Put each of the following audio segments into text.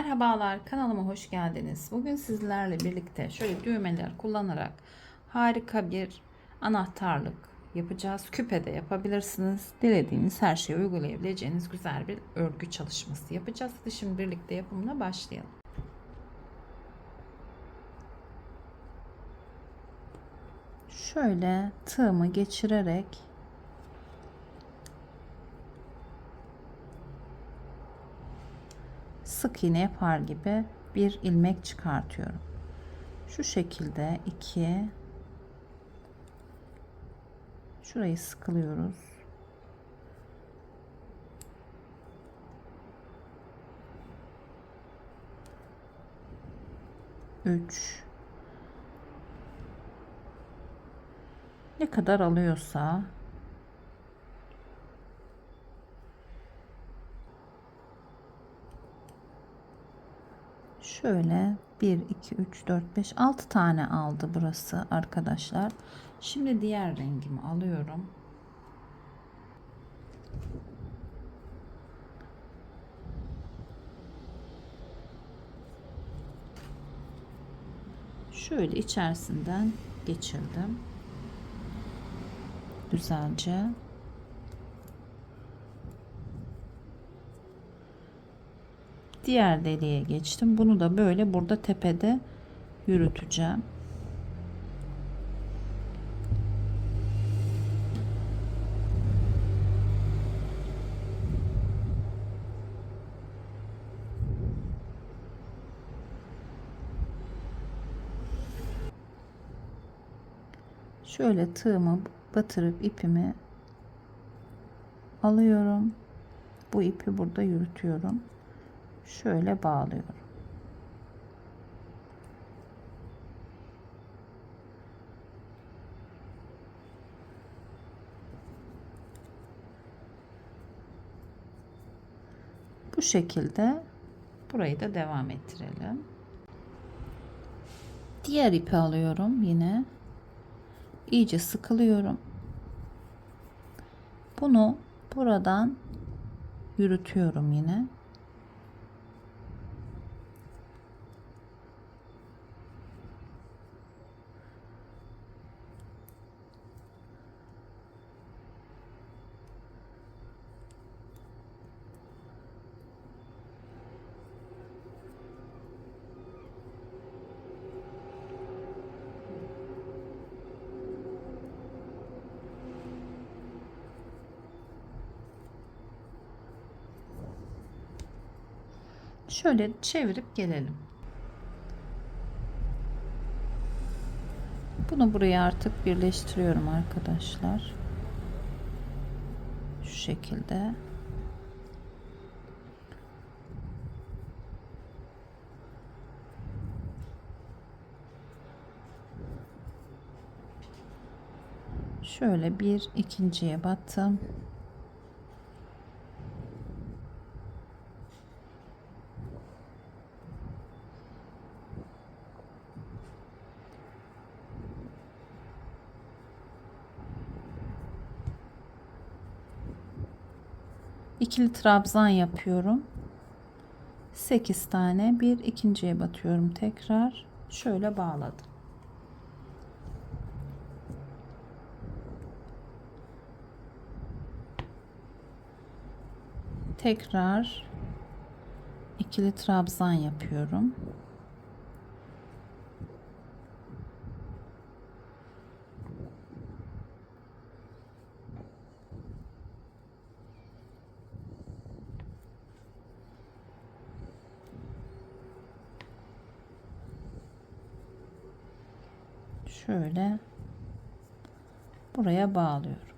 Merhabalar kanalıma hoş geldiniz. Bugün sizlerle birlikte şöyle düğmeler kullanarak harika bir anahtarlık yapacağız. Küpe de yapabilirsiniz. Dilediğiniz her şeyi uygulayabileceğiniz güzel bir örgü çalışması yapacağız. Hadi şimdi birlikte yapımına başlayalım. Şöyle tığımı geçirerek sık iğne yapar gibi bir ilmek çıkartıyorum. Şu şekilde iki şurayı sıkılıyoruz. Üç ne kadar alıyorsa Şöyle 1, 2, 3, 4, 5, 6 tane aldı burası arkadaşlar. Şimdi diğer rengimi alıyorum. Şöyle içerisinden geçirdim. Güzelce. Diğer deliğe geçtim. Bunu da böyle burada tepede yürüteceğim. Şöyle tığımı batırıp ipimi alıyorum. Bu ipi burada yürütüyorum şöyle bağlıyorum. Bu şekilde burayı da devam ettirelim. Diğer ipi alıyorum yine. iyice sıkılıyorum. Bunu buradan yürütüyorum yine. Şöyle çevirip gelelim. Bunu buraya artık birleştiriyorum arkadaşlar. Şu şekilde. Şöyle bir ikinciye battım. İkili trabzan yapıyorum. 8 tane bir ikinciye batıyorum tekrar şöyle bağladım. Tekrar ikili trabzan yapıyorum. Şöyle buraya bağlıyorum.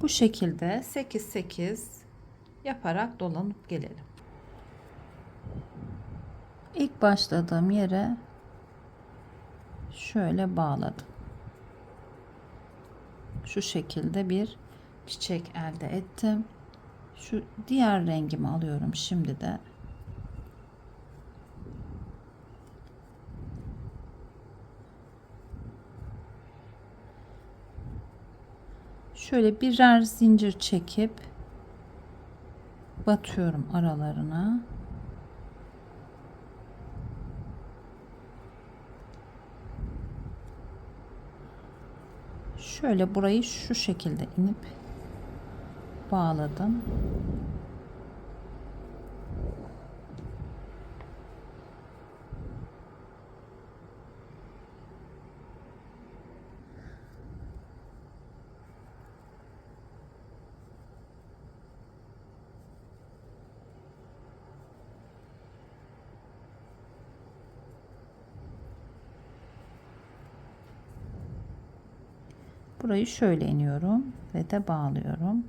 Bu şekilde 8 8 yaparak dolanıp gelelim. İlk başladığım yere şöyle bağladım. Şu şekilde bir çiçek elde ettim. Şu diğer rengimi alıyorum şimdi de. Şöyle birer zincir çekip batıyorum aralarına. Şöyle burayı şu şekilde inip bağladım. Burayı şöyle iniyorum ve de bağlıyorum.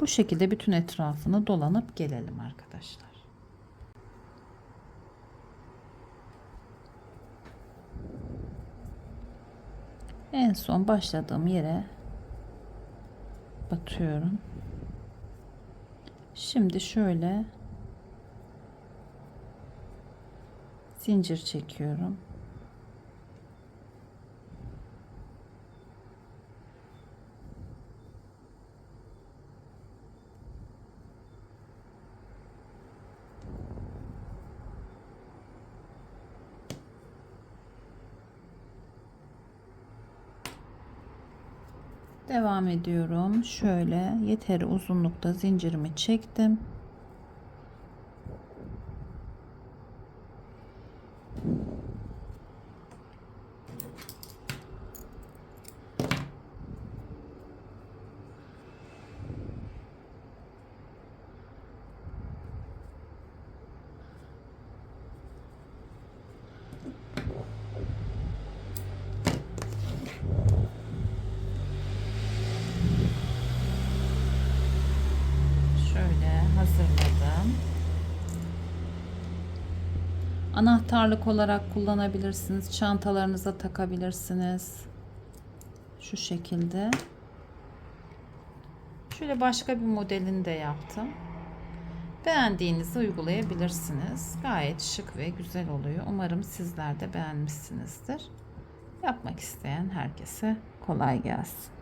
Bu şekilde bütün etrafını dolanıp gelelim arkadaşlar. En son başladığım yere batıyorum. Şimdi şöyle zincir çekiyorum. Devam ediyorum. Şöyle yeteri uzunlukta zincirimi çektim. Şöyle hazırladım. Anahtarlık olarak kullanabilirsiniz. Çantalarınıza takabilirsiniz. Şu şekilde. Şöyle başka bir modelini de yaptım. Beğendiğinizi uygulayabilirsiniz. Gayet şık ve güzel oluyor. Umarım sizler de beğenmişsinizdir. Yapmak isteyen herkese kolay gelsin.